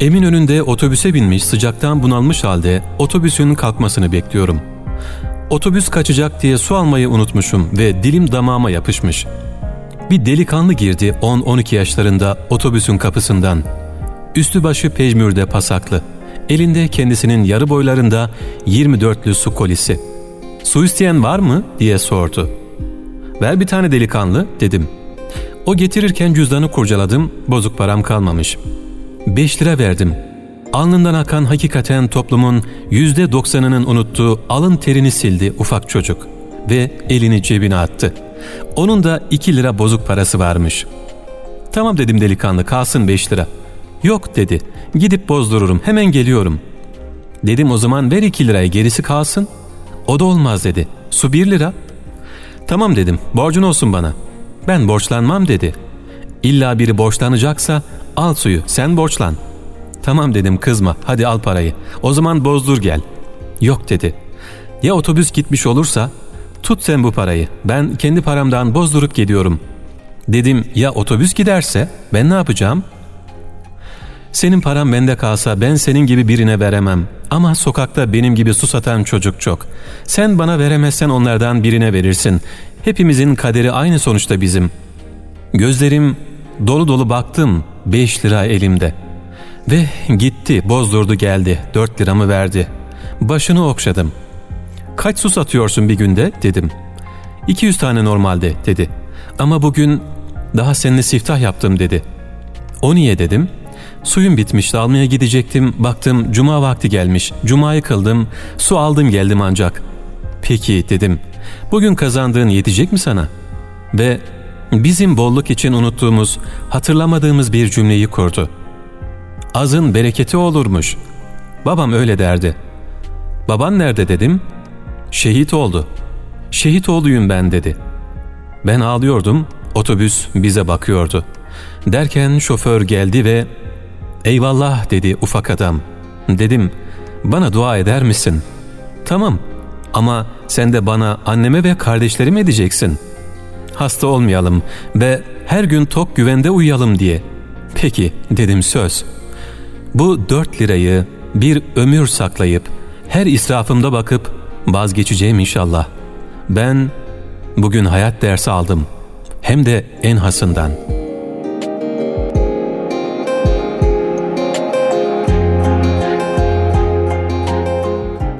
Emin önünde otobüse binmiş sıcaktan bunalmış halde otobüsün kalkmasını bekliyorum. Otobüs kaçacak diye su almayı unutmuşum ve dilim damağıma yapışmış. Bir delikanlı girdi 10-12 yaşlarında otobüsün kapısından. Üstü başı pejmürde pasaklı. Elinde kendisinin yarı boylarında 24'lü su kolisi. Su isteyen var mı diye sordu. Ver bir tane delikanlı dedim. O getirirken cüzdanı kurcaladım, bozuk param kalmamış. 5 lira verdim. Alnından akan hakikaten toplumun yüzde doksanının unuttuğu alın terini sildi ufak çocuk ve elini cebine attı. Onun da 2 lira bozuk parası varmış. Tamam dedim delikanlı kalsın 5 lira. Yok dedi gidip bozdururum hemen geliyorum. Dedim o zaman ver 2 lirayı gerisi kalsın. O da olmaz dedi. Su 1 lira. Tamam dedim borcun olsun bana. Ben borçlanmam dedi. İlla biri borçlanacaksa al suyu sen borçlan. Tamam dedim kızma hadi al parayı. O zaman bozdur gel. Yok dedi. Ya otobüs gitmiş olursa tut sen bu parayı. Ben kendi paramdan bozdurup geliyorum. Dedim ya otobüs giderse ben ne yapacağım? Senin param bende kalsa ben senin gibi birine veremem. Ama sokakta benim gibi su satan çocuk çok. Sen bana veremezsen onlardan birine verirsin. Hepimizin kaderi aynı sonuçta bizim. Gözlerim dolu dolu baktım. Beş lira elimde. Ve gitti bozdurdu geldi. Dört liramı verdi. Başını okşadım. Kaç su satıyorsun bir günde dedim. 200 tane normalde dedi. Ama bugün daha seninle siftah yaptım dedi. O niye dedim. Suyum bitmişti almaya gidecektim. Baktım cuma vakti gelmiş. Cumayı kıldım. Su aldım geldim ancak. Peki dedim. Bugün kazandığın yetecek mi sana? Ve bizim bolluk için unuttuğumuz, hatırlamadığımız bir cümleyi kurdu. Azın bereketi olurmuş. Babam öyle derdi. Baban nerede dedim. Şehit oldu. Şehit oğluyum ben dedi. Ben ağlıyordum, otobüs bize bakıyordu. Derken şoför geldi ve Eyvallah dedi ufak adam. Dedim bana dua eder misin? Tamam ama sen de bana anneme ve kardeşlerime edeceksin. Hasta olmayalım ve her gün tok güvende uyuyalım diye. Peki dedim söz. Bu dört lirayı bir ömür saklayıp her israfımda bakıp vazgeçeceğim inşallah. Ben bugün hayat dersi aldım. Hem de en hasından.''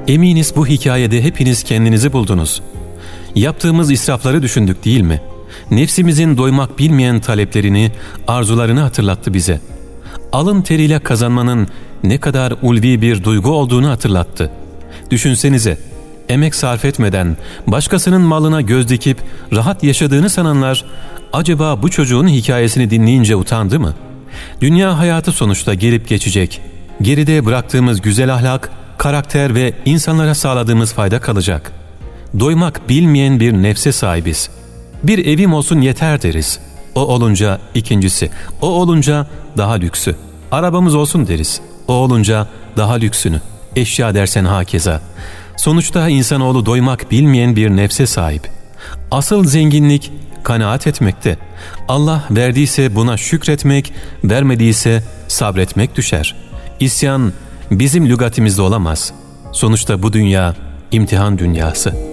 Eminiz bu hikayede hepiniz kendinizi buldunuz. Yaptığımız israfları düşündük değil mi? Nefsimizin doymak bilmeyen taleplerini, arzularını hatırlattı bize. Alın teriyle kazanmanın ne kadar ulvi bir duygu olduğunu hatırlattı. Düşünsenize, emek sarf etmeden başkasının malına göz dikip rahat yaşadığını sananlar acaba bu çocuğun hikayesini dinleyince utandı mı? Dünya hayatı sonuçta gelip geçecek. Geride bıraktığımız güzel ahlak karakter ve insanlara sağladığımız fayda kalacak. Doymak bilmeyen bir nefse sahibiz. Bir evim olsun yeter deriz. O olunca ikincisi, o olunca daha lüksü. Arabamız olsun deriz. O olunca daha lüksünü. Eşya dersen hakeza. Sonuçta insanoğlu doymak bilmeyen bir nefse sahip. Asıl zenginlik kanaat etmekte. Allah verdiyse buna şükretmek, vermediyse sabretmek düşer. İsyan bizim lügatimizde olamaz. Sonuçta bu dünya imtihan dünyası.''